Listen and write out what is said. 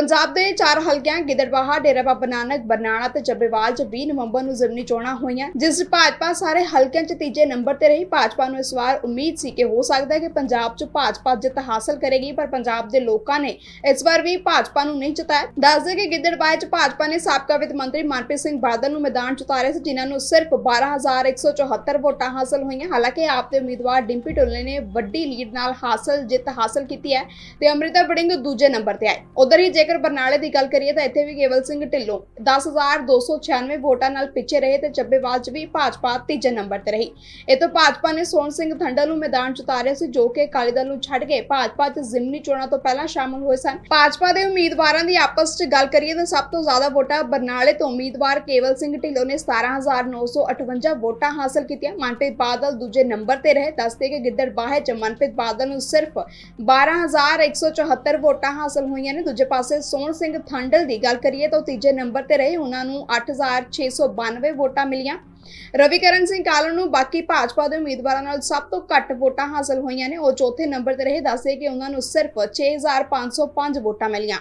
ਪੰਜਾਬ ਦੇ ਚਾਰ ਹਲਕਿਆਂ ਗਿੱਦੜਬਾਹਾ ਡੇਰਾ ਬਾਬਾ ਨਾਨਕ, ਬਰਨਾਲਾ ਤੇ ਚੱਬੇਵਾਲ 'ਚ 20 ਨਵੰਬਰ ਨੂੰ ਜ਼ਿਮਨੀ ਚੋਣਾਂ ਹੋਈਆਂ, ਜਿਸ ਭਾਜਪਾ ਸਾਰੇ ਹਲਕਿਆਂ 'ਚ ਤੀਜੇ ਨੰਬਰ ਤੇ ਰਹੀ। ਭਾਜਪਾ ਨੂੰ ਇਸ ਵਾਰ ਉਮੀਦ ਸੀ ਕਿ ਹੋ ਸਕਦਾ ਹੈ ਕਿ ਪੰਜਾਬ 'ਚ ਭਾਜਪਾ ਜਿੱਤ ਹਾਸਲ ਕਰੇਗੀ, ਪਰ ਪੰਜਾਬ ਦੇ ਲੋਕਾਂ ਨੇ ਇਸ ਵਾਰ ਵੀ ਭਾਜਪਾ ਨੂੰ ਨਹੀਂ ਜਿਤਾਇਆ। ਦੱਸਦੇ ਕਿ ਗਿੱਦੜਬਾਹਾ 'ਚ ਭਾਜਪਾ ਨੇ ਸਾਬਕਾ ਵਿੱਤ ਮੰਤਰੀ ਮਨਪ੍ਰੀਤ ਸਿੰਘ ਬਾਦਲ ਨੂੰ ਮੈਦਾਨ 'ਚ ਉਤਾਰਿਆ ਸੀ, ਜਿਨ੍ਹਾਂ ਨੂੰ ਸਿਰਫ 12174 ਵੋਟਾਂ ਹਾਸਲ ਹੋਈਆਂ। ਹਾਲਾਂਕਿ ਆਪ ਦੇ ਉਮੀਦਵਾਰ ਡਿੰਪੀ ਢੋਲੇ ਨੇ ਵੱਡੀ ਲੀਡ ਨਾਲ ਹਾਸਲ, ਜਿੱਤ ਹਾਸਲ ਕੀਤੀ ਹੈ ਤੇ ਅੰਮ੍ਰਿਤਾ ਬੜਿੰਗ ਦੂਜੇ ਨੰਬਰ ਤੇ ਆਏ। ਉਧਰ ਹੀ ਜੇਕਰ ਬਰਨਾਲੇ ਦੀ ਗੱਲ ਕਰੀਏ ਤਾਂ ਇੱਥੇ ਵੀ ਕੇਵਲ ਸਿੰਘ ਢਿੱਲੋਂ 10296 ਵੋਟਾਂ ਨਾਲ ਪਿੱਛੇ ਰਹੇ ਤੇ ਚੱਬੇਵਾਲ ਵੀ ਭਾਜਪਾ ਤੀਜੇ ਨੰਬਰ ਤੇ ਰਹੀ। ਇਹ ਤੋਂ ਭਾਜਪਾ ਨੇ ਸੋਹਣ ਸਿੰਘ ਥੰਡਲ ਨੂੰ ਮੈਦਾਨ 'ਚ ਉਤਾਰਿਆ ਸੀ, ਜੋ ਕਿ ਅਕਾਲੀ ਦਲ ਨੂੰ ਛੱਡ ਕੇ ਭਾਜਪਾ 'ਚ ਜ਼ਿਮਨੀ ਚੋਣਾਂ ਤੋਂ ਪਹਿਲਾਂ ਸ਼ਾਮਲ ਹੋਏ ਸਨ। ਭਾਜਪਾ ਦੇ ਉਮੀਦਵਾਰਾਂ ਦੀ ਆਪਸ 'ਚ ਗੱਲ ਕਰੀਏ ਤਾਂ ਸਭ ਤੋਂ ਜ਼ਿਆਦਾ ਵੋਟਾਂ ਬਰਨਾਲੇ ਤੋਂ ਉਮੀਦਵਾਰ ਕੇਵਲ ਸਿੰਘ ਢਿੱਲੋਂ ਨੇ 17958 ਵੋਟਾਂ ਹਾਸਲ ਕੀਤੀਆਂ। ਮਨਪ੍ਰੀਤ ਬਾਦਲ ਦੂਜੇ ਨੰਬਰ ਤੇ ਰਹੇ। ਦੱਸਦੇ ਕਿ ਗਿੱਦੜਬਾਹੇ 'ਚ ਮਨਪ੍ਰੀਤ ਬਾਦਲ ਨੂੰ ਸਿਰਫ 12174 ਵੋਟਾਂ ਹਾਸਲ ਹੋਈਆਂ ਨੇ। ਦੂਜੇ ਪਾਸੇ ਸੋਹਣ ਸਿੰਘ ਥੰਡਲ ਦੀ ਗੱਲ ਕਰੀਏ ਤਾਂ ਤੀਜੇ ਨੰਬਰ ਤੇ ਰਹੇ। ਉਹਨਾਂ ਨੂੰ 8692 ਵੋਟਾਂ ਮਿਲੀਆਂ। ਰਵੀਕਰਨ ਸਿੰਘ ਕਾਲਨ ਨੂੰ ਬਾਕੀ ਭਾਜਪਾ ਦੇ ਉਮੀਦਵਾਰਾਂ ਨਾਲ ਸਭ ਤੋਂ ਘੱਟ ਵੋਟਾਂ ਹਾਸਲ ਹੋਈਆਂ ਨੇ। ਉਹ ਚੌਥੇ ਨੰਬਰ ਤੇ ਰਹੇ। ਦੱਸਦੇ ਕਿ ਉਹਨਾਂ ਨੂੰ ਸਿਰਫ 6505 ਵੋਟਾਂ ਮਿਲੀਆਂ।